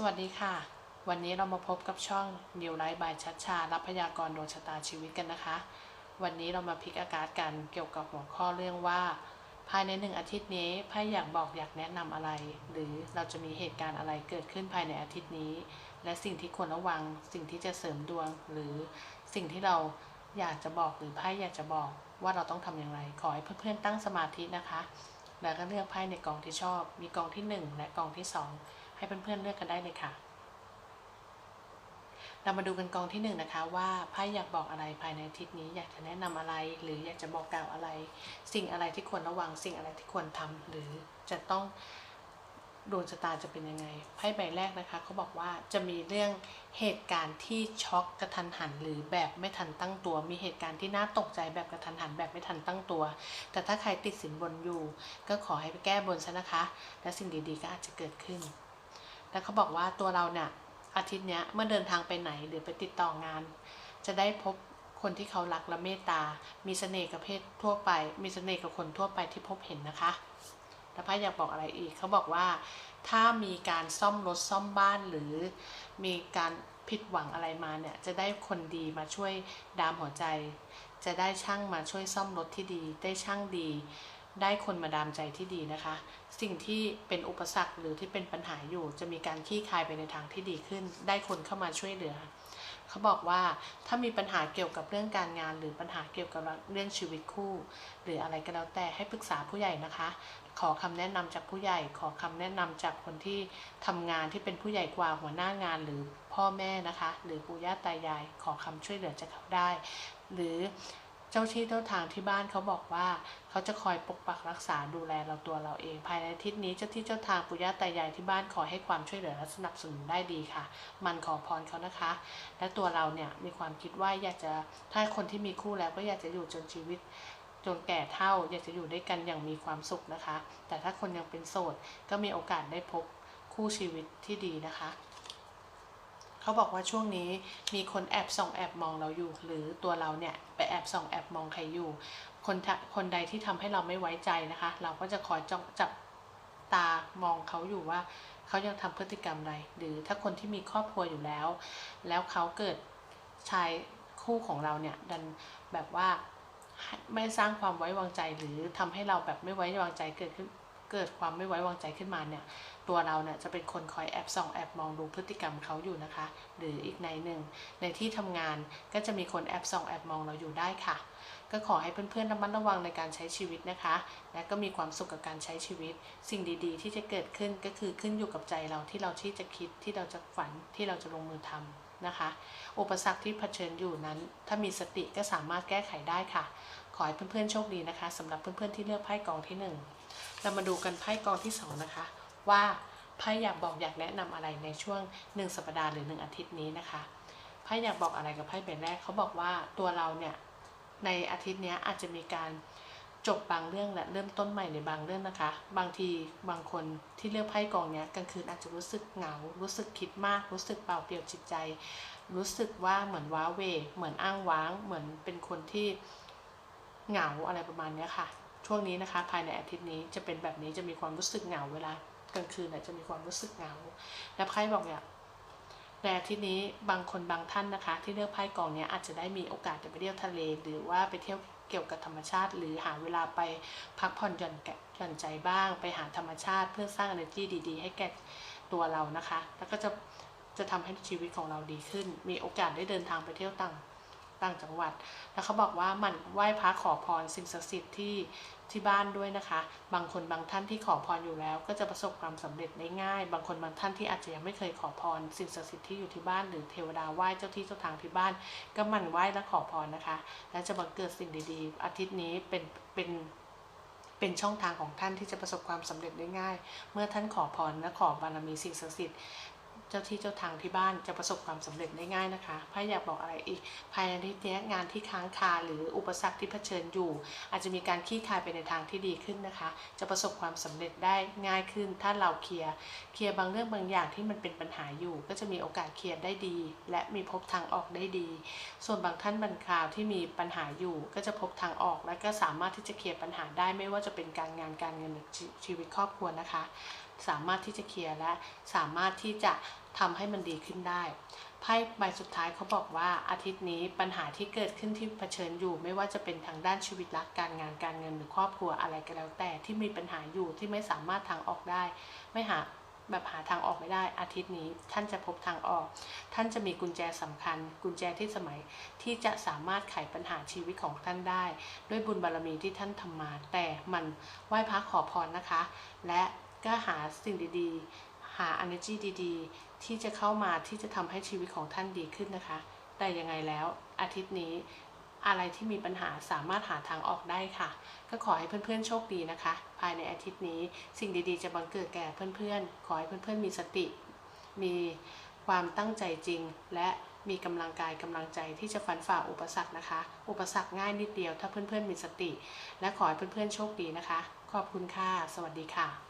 สวัสดีค่ะ วันนี้เรามาพบกับช่อง New Life by ชัดชา รับพยากรณ์ดวงชะตาชีวิตกันนะคะ วันนี้เรามาพลิกอากาศกันเกี่ยวกับหัวข้อเรื่องว่า ภายในหนึ่งอาทิตย์นี้ไพ่อยากบอกอยากแนะนำอะไร หรือเราจะมีเหตุการณ์อะไรเกิดขึ้นภายในอาทิตย์นี้ และสิ่งที่ควรระวัง สิ่งที่จะเสริมดวง หรือสิ่งที่เราอยากจะบอกหรือไพ่อยากจะบอกว่าเราต้องทำอย่างไร ขอให้เพื่อนๆตั้งสมาธินะคะ แล้วก็เลือกไพ่ในกองที่ชอบ มีกองที่หนึ่งและกองที่สอง ให้เพื่อนๆเลือกกันได้เลยค่ะ เรามาดูกันกองที่หนึ่งนะคะว่าไพ่อยากบอกอะไรภายในอาทิตย์นี้ อยากจะแนะนำอะไร หรืออยากจะบอกกล่าวอะไร สิ่งอะไรที่ควรระวัง สิ่งอะไรที่ควรทำหรือจะต้องดวงชะตาจะเป็นยังไงไพ่ใบแรกนะคะเขาบอกว่าจะมีเรื่องเหตุการณ์ที่ช็อกกระทันหัน หรือแบบไม่ทันตั้งตัว มีเหตุการณ์ที่น่าตกใจแบบกระทันหันแบบไม่ทันตั้งตัว แต่ถ้าใครติดสินบนอยู่ ก็ขอให้ไปแก้บนซะนะคะ และสิ่งดีๆก็อาจจะเกิดขึ้น แล้วเขาบอกว่าตัวเราเนี่ยอาทิตย์เนี้ยเมื่อเดินทางไปไหนหรือไปติดต่องาน จะได้พบคนที่เขารักและเมตตา มีเสน่ห์กับเพศทั่วไป มีเสน่ห์กับคนทั่วไปที่พบเห็นนะคะแล้วพระอยากบอกอะไรอีกเขาบอกว่า ถ้ามีการซ่อมรถซ่อมบ้านหรือมีการผิดหวังอะไรมาเนี่ยจะได้คนดีมาช่วยดามหัวใจ จะได้ช่างมาช่วยซ่อมรถที่ดี ได้ช่างดี ได้คนมาดามใจที่ดีนะคะ สิ่งที่เป็นอุปสรรคหรือที่เป็นปัญหาอยู่ จะมีการคลี่คลายไปในทางที่ดีขึ้น ได้คนเข้ามาช่วยเหลือ เขาบอกว่าถ้ามีปัญหาเกี่ยวกับเรื่องการงาน หรือปัญหาเกี่ยวกับเรื่องชีวิตคู่ หรืออะไรก็แล้วแต่ให้ปรึกษาผู้ใหญ่นะคะ ขอคำแนะนำจากผู้ใหญ่ ขอคำแนะนำจากคนที่ทำงานที่เป็นผู้ใหญ่กว่าหัวหน้างานหรือพ่อแม่นะคะ หรือปู่ย่าตายายขอคำช่วยเหลือจากเขาได้ หรือ เจ้าที่เจ้าทางที่บ้านเขาบอกว่า เขาจะคอยปกปักรักษาดูแลเราตัวเราเอง ภายในทิตย์นี้เจ้าที่เจ้าทางปู่ย่าตายายที่บ้านขอให้ความช่วยเหลือและสนับสนุนได้ดีค่ะ มันขอพรเขานะคะ และตัวเราเนี่ยมีความคิดว่าอยากจะถ้าคนที่มีคู่แล้วก็อยากจะอยู่จนชีวิตจนแก่เท่าอยากจะอยู่ด้วยกันอย่างมีความสุขนะคะ แต่ถ้าคนยังเป็นโสดก็มีโอกาสได้พบคู่ชีวิตที่ดีนะคะ เขาบอกว่าช่วงนี้มีคนแอบส่องแอบมองเราอยู่ หรือตัวเราเนี่ยไปแอบส่องแอบมองใครอยู่ คนทะคนใดที่ทำให้เราไม่ไว้ใจนะคะ เราก็จะคอยจ้องจับตามองเขาอยู่ว่าเขายังทำพฤติกรรมอะไร หรือถ้าคนที่มีครอบครัวอยู่แล้ว แล้วเขาเกิดชายคู่ของเราเนี่ยดันแบบว่าไม่สร้างความไว้วางใจหรือทำให้เราแบบไม่ไว้วางใจเกิดขึ้นเกิดความไม่ไว้วางใจขึ้นมาเนี่ย ตัวเราเนี่ยจะเป็นคนคอยแอบส่องแอบมองดูพฤติกรรมเขาอยู่นะคะ หรืออีกในหนึ่งในที่ทำงานก็จะมีคนแอบส่องแอบมองเราอยู่ได้ค่ะ ก็ขอให้เพื่อนๆระมัดระวังในการใช้ชีวิตนะคะ และก็มีความสุขกับการใช้ชีวิต สิ่งดีๆ ที่จะเกิดขึ้นก็คือขึ้นอยู่กับใจเราที่เราที่จะคิดที่เราจะฝันที่เราจะลงมือทำนะคะ อุปสรรคที่เผชิญอยู่นั้น ถ้ามีสติก็สามารถแก้ไขได้ค่ะ ขอให้เพื่อนๆโชคดีนะคะสำหรับเพื่อนๆที่เลือกไพ่กองที่หนึ่งเรามาดูกันไพ่กองที่สองนะคะ ว่าไพ่อยากบอกอยากแนะนำอะไรในช่วงหนึ่งสัปดาห์หรือหนึ่งอาทิตย์นี้นะคะไพ่อยากบอกอะไรกับไพ่ใบแรกเขาบอกว่าตัวเราเนี่ยในอาทิตย์นี้อาจจะมีการจบบางเรื่องและเริ่มต้นใหม่ในบางเรื่องนะคะ บางทีบางคนที่เลือกไพ่กองเนี้ยกลางคืนอาจจะรู้สึกเหงา รู้สึกคิดมาก รู้สึกเปล่าเปลี่ยวจิตใจ รู้สึกว่าเหมือนว้าเว เหมือนอ้างว้าง เหมือนเป็นคนที่เหงาอะไรประมาณนี้ค่ะ ช่วงนี้นะคะ ภายในอาทิตย์นี้จะเป็นแบบนี้จะมีความรู้สึกเหงาเวลา กลางคืนจะมีความรู้สึกเหงา และไพ่บอกเนี่ยในอาทิตย์นี้บางคนบางท่านนะคะ ที่เลือกไพ่กองนี้อาจจะได้มีโอกาสจะไปเที่ยวทะเล หรือว่าไปเที่ยวเกี่ยวกับธรรมชาติ หรือหาเวลาไปพักผ่อนหย่อนหย่อนใจบ้าง ไปหาธรรมชาติเพื่อสร้าง energy ดี ๆ ให้แก่ตัวเรานะคะ แล้วก็จะจะทำให้ชีวิตของเราดีขึ้น มีโอกาสได้เดินทางไปเที่ยวต่างต่างจังหวัด แล้วเขาบอกว่ามันไหว้พระขอพรสิ่งศักดิ์สิทธิ์ที่ ที่บ้านด้วยนะคะ บางคนบางท่านที่ขอพรอยู่แล้ว ก็จะประสบความสำเร็จได้ง่าย บางคนบางท่านที่อาจจะยังไม่เคยขอพรสิ่งศักดิ์สิทธิ์ที่อยู่ที่บ้านหรือเทวดาไหว้เจ้าที่เจ้าทางที่บ้าน ก็มันไหว้และขอพรนะคะ และจะบังเกิดสิ่งดีๆ อาทิตย์นี้เป็นเป็นเป็นช่องทางของท่านที่จะประสบความสำเร็จได้ง่าย เมื่อท่านขอพรและขอบารมีสิ่งศักดิ์สิทธิ์ เจ้าที่เจ้าทางที่บ้านจะประสบความสำเร็จได้ง่ายนะคะไพ่อยากบอกอะไรอีก ภายในที่นี้งานที่ค้างคาหรืออุปสรรคที่เผชิญอยู่ อาจจะมีการคลี่คายไปในทางที่ดีขึ้นนะคะ จะประสบความสำเร็จได้ง่ายขึ้น ถ้าเราเคลียร์เคลียร์บางเรื่องบางอย่างที่มันเป็นปัญหาอยู่ ก็จะมีโอกาสเคลียร์ได้ดี และมีพบทางออกได้ดี ส่วนบางท่านบางคราวที่มีปัญหาอยู่ ก็จะพบทางออกและก็สามารถที่จะเคลียร์ปัญหาได้ไม่ว่าจะเป็นการงานการเงินหรือชีวิตครอบครัวนะคะ สามารถที่จะเคลียร์และสามารถที่จะ ทำให้มันดีขึ้นได้ไพ่ใบสุดท้ายเขาบอกว่าอาทิตย์นี้ปัญหาที่เกิดขึ้นที่เผชิญอยู่ ไม่ว่าจะเป็นทางด้านชีวิตรักการงานการเงินหรือครอบครัวอะไรก็แล้วแต่ที่มีปัญหาอยู่ที่ไม่สามารถทางออกได้ ไม่หาแบบหาทางออกไม่ได้อาทิตย์นี้ท่านจะพบทางออก ท่านจะมีกุญแจสำคัญ กุญแจที่สมัยที่จะสามารถไขปัญหาชีวิตของท่านได้ ด้วยบุญบารมีที่ท่านทำมา แต่มันไหว้พระขอพรนะคะ และก็หาสิ่งดีๆ หา energy ดีๆ ที่จะเข้ามาที่จะทำให้ชีวิตของท่านดีขึ้นนะคะ แต่ยังไงแล้วอาทิตย์นี้อะไรที่มีปัญหาสามารถหาทางออกได้ค่ะ ก็ขอให้เพื่อนๆโชคดีนะคะ ภายในอาทิตย์นี้สิ่งดีๆ จะบังเกิดแก่เพื่อนๆ ขอให้เพื่อนๆมีสติ มีความตั้งใจจริง และมีกำลังกายกำลังใจที่จะฟันฝ่าอุปสรรคนะคะ อุปสรรคง่ายนิดเดียวถ้าเพื่อนๆมีสติ และขอให้เพื่อนๆโชคดีนะคะ ขอบคุณค่ะ สวัสดีค่ะ